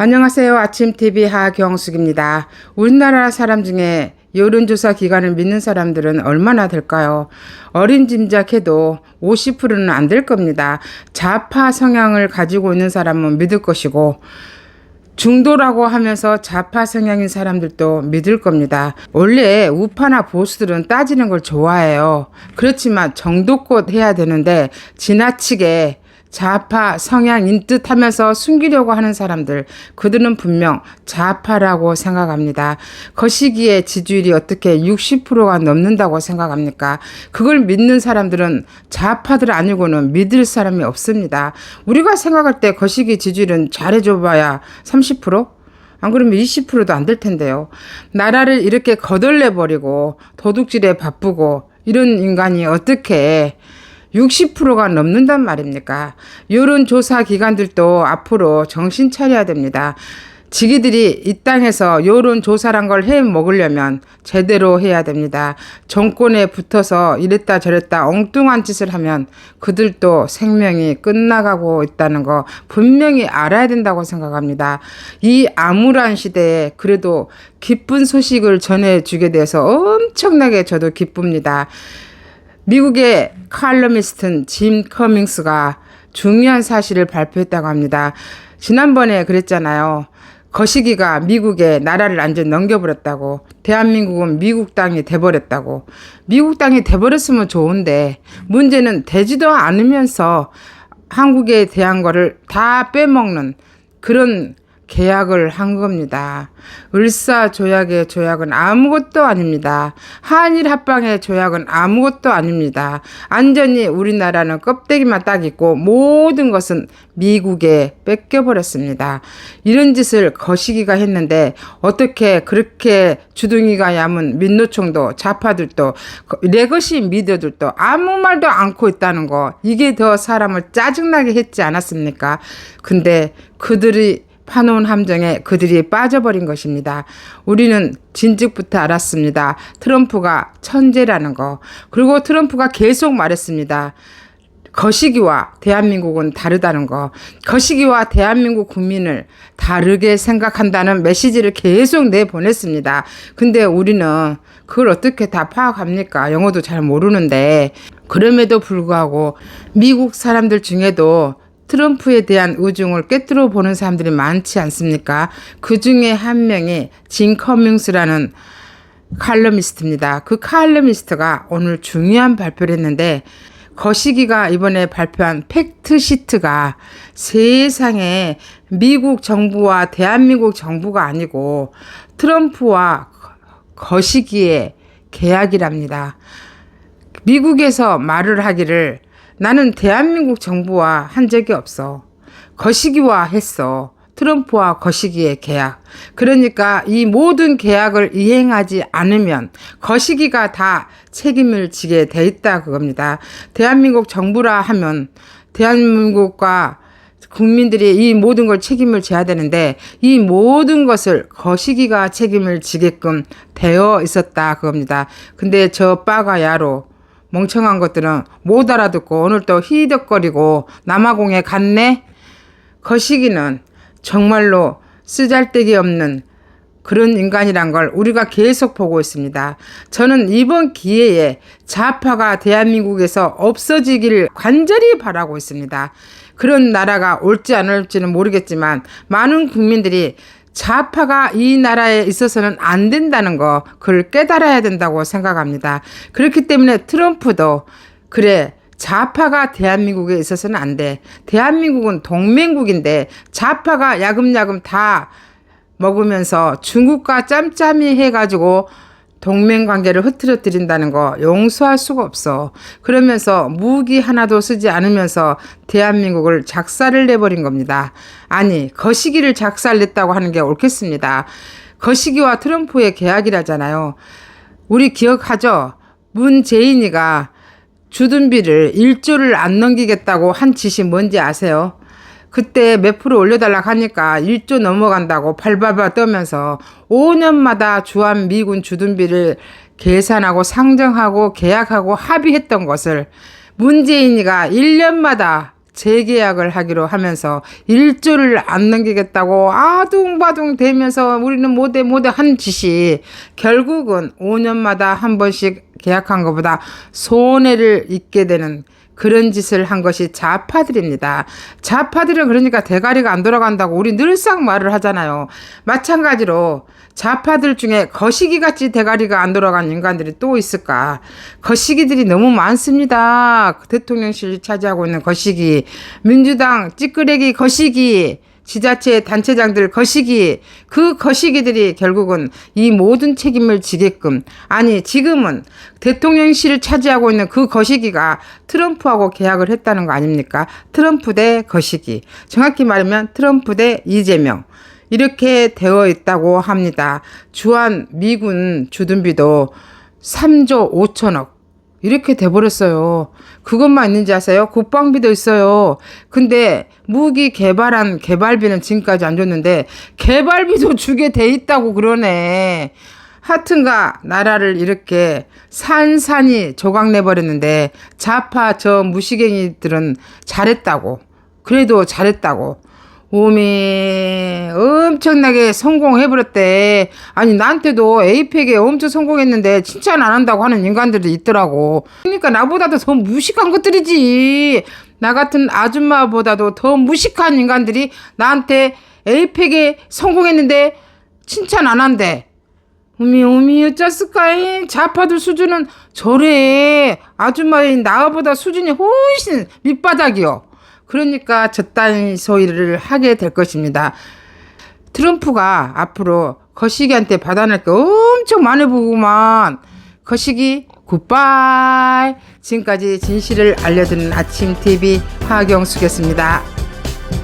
안녕하세요. 아침TV 하경숙입니다. 우리나라 사람 중에 여론조사 기관을 믿는 사람들은 얼마나 될까요? 어림짐작해도 50%는 안 될 겁니다. 좌파 성향을 가지고 있는 사람은 믿을 것이고, 중도라고 하면서 좌파 성향인 사람들도 믿을 겁니다. 원래 우파나 보수들은 따지는 걸 좋아해요. 그렇지만 정도껏 해야 되는데 지나치게 좌파 성향인 듯 하면서 숨기려고 하는 사람들, 그들은 분명 좌파라고 생각합니다. 거시기에 지지율이 어떻게 60%가 넘는다고 생각합니까? 그걸 믿는 사람들은 좌파들 아니고는 믿을 사람이 없습니다. 우리가 생각할 때 거시기 지지율은 잘해줘봐야 30%? 안 그러면 20%도 안 될 텐데요. 나라를 이렇게 거덜내 버리고 도둑질에 바쁘고 이런 인간이 어떻게 60%가 넘는단 말입니까? 여론조사 기관들도 앞으로 정신 차려야 됩니다. 지기들이 이 땅에서 여론조사란 걸 해 먹으려면 제대로 해야 됩니다. 정권에 붙어서 이랬다 저랬다 엉뚱한 짓을 하면 그들도 생명이 끝나가고 있다는 거 분명히 알아야 된다고 생각합니다. 이 암울한 시대에 그래도 기쁜 소식을 전해주게 돼서 엄청나게 저도 기쁩니다. 미국의 칼럼니스트 짐 커밍스가 중요한 사실을 발표했다고 합니다. 지난번에 그랬잖아요. 거시기가 미국에 나라를 완전 넘겨버렸다고. 대한민국은 미국 땅이 돼버렸다고. 미국 땅이 돼버렸으면 좋은데 문제는 되지도 않으면서 한국에 대한 거를 다 빼먹는 그런 계약을 한 겁니다. 을사조약의 조약은 아무것도 아닙니다. 한일 합방의 조약은 아무것도 아닙니다. 안전히 우리나라는 껍데기만 딱 있고 모든 것은 미국에 뺏겨버렸습니다. 이런 짓을 거시기가 했는데 어떻게 그렇게 주둥이가 얇은 민노총도 좌파들도 레거시 미디어들도 아무 말도 않고 있다는 거 이게 더 사람을 짜증나게 했지 않았습니까? 근데 그들이 파놓은 함정에 그들이 빠져버린 것입니다. 우리는 진즉부터 알았습니다. 트럼프가 천재라는 거. 그리고 트럼프가 계속 말했습니다. 거시기와 대한민국은 다르다는 거. 거시기와 대한민국 국민을 다르게 생각한다는 메시지를 계속 내보냈습니다. 근데 우리는 그걸 어떻게 다 파악합니까? 영어도 잘 모르는데. 그럼에도 불구하고 미국 사람들 중에도 트럼프에 대한 우중을 꿰뚫어 보는 사람들이 많지 않습니까? 그 중에 한 명이 진 커밍스라는 칼럼니스트입니다. 그 칼럼니스트가 오늘 중요한 발표를 했는데 거시기가 이번에 발표한 팩트 시트가 세상에 미국 정부와 대한민국 정부가 아니고 트럼프와 거시기의 계약이랍니다. 미국에서 말을 하기를 나는 대한민국 정부와 한 적이 없어. 거시기와 했어. 트럼프와 거시기의 계약. 그러니까 이 모든 계약을 이행하지 않으면 거시기가 다 책임을 지게 돼 있다 그겁니다. 대한민국 정부라 하면 대한민국과 국민들이 이 모든 걸 책임을 져야 되는데 이 모든 것을 거시기가 책임을 지게끔 되어 있었다 그겁니다. 근데 저 빠가 야로 멍청한 것들은 못 알아듣고 오늘 또 히덕거리고 남아공에 갔네? 거시기는 정말로 쓰잘데기 없는 그런 인간이란 걸 우리가 계속 보고 있습니다. 저는 이번 기회에 좌파가 대한민국에서 없어지기를 간절히 바라고 있습니다. 그런 나라가 올지 안 올지는 모르겠지만 많은 국민들이 좌파가 이 나라에 있어서는 안 된다는 거, 그걸 깨달아야 된다고 생각합니다. 그렇기 때문에 트럼프도, 그래, 좌파가 대한민국에 있어서는 안 돼. 대한민국은 동맹국인데, 좌파가 야금야금 다 먹으면서 중국과 짬짬이 해가지고 동맹 관계를 흐트러뜨린다는 거 용서할 수가 없어. 그러면서 무기 하나도 쓰지 않으면서 대한민국을 작사를 내버린 겁니다. 아니, 거시기를 작살냈다고 하는 게 옳겠습니다. 거시기와 트럼프의 계약이라잖아요. 우리 기억하죠? 문재인이가 주둔비를 1조를 안 넘기겠다고 한 짓이 뭔지 아세요? 그때 몇 프로 올려달라 하니까 1조 넘어간다고 발발발 떠면서 5년마다 주한 미군 주둔비를 계산하고 상정하고 계약하고 합의했던 것을 문재인이가 1년마다 재계약을 하기로 하면서 일조를 안 넘기겠다고 아둥바둥 대면서 우리는 못해 못해 한 짓이 결국은 5년마다 한 번씩 계약한 것보다 손해를 입게 되는 그런 짓을 한 것이 좌파들입니다. 좌파들은 그러니까 대가리가 안 돌아간다고 우리 늘상 말을 하잖아요. 마찬가지로 좌파들 중에 거시기 같이 대가리가 안 돌아간 인간들이 또 있을까? 거시기들이 너무 많습니다. 대통령실 차지하고 있는 거시기, 민주당 찌끄레기 거시기, 지자체 단체장들 거시기 그 거시기들이 결국은 이 모든 책임을 지게끔 아니 지금은 대통령실을 차지하고 있는 그 거시기가 트럼프하고 계약을 했다는 거 아닙니까? 트럼프 대 거시기 정확히 말하면 트럼프 대 이재명 이렇게 되어 있다고 합니다. 주한 미군 주둔비도 3조 5천억 이렇게 돼버렸어요. 그것만 있는지 아세요? 국방비도 있어요. 근데 무기 개발한 개발비는 지금까지 안 줬는데 개발비도 주게 돼 있다고 그러네. 하여튼가 나라를 이렇게 산산이 조각내버렸는데 좌파 저 무시갱이들은 잘했다고. 그래도 잘했다고. 오미 엄청나게 성공해버렸대. 아니 나한테도 에이펙에 엄청 성공했는데 칭찬 안 한다고 하는 인간들도 있더라고. 그러니까 나보다도 더 무식한 것들이지. 나 같은 아줌마보다도 더 무식한 인간들이 나한테 에이펙에 성공했는데 칭찬 안 한대. 우미 우미 어쩌스까이 좌파들 수준은 저래 아줌마인 나보다 수준이 훨씬 밑바닥이요. 그러니까 저딴 소리를 하게 될 것입니다. 트럼프가 앞으로 거시기한테 받아낼 게 엄청 많이 보구만. 거시기 굿바이. 지금까지 진실을 알려드리는 아침 TV 하경숙이었습니다.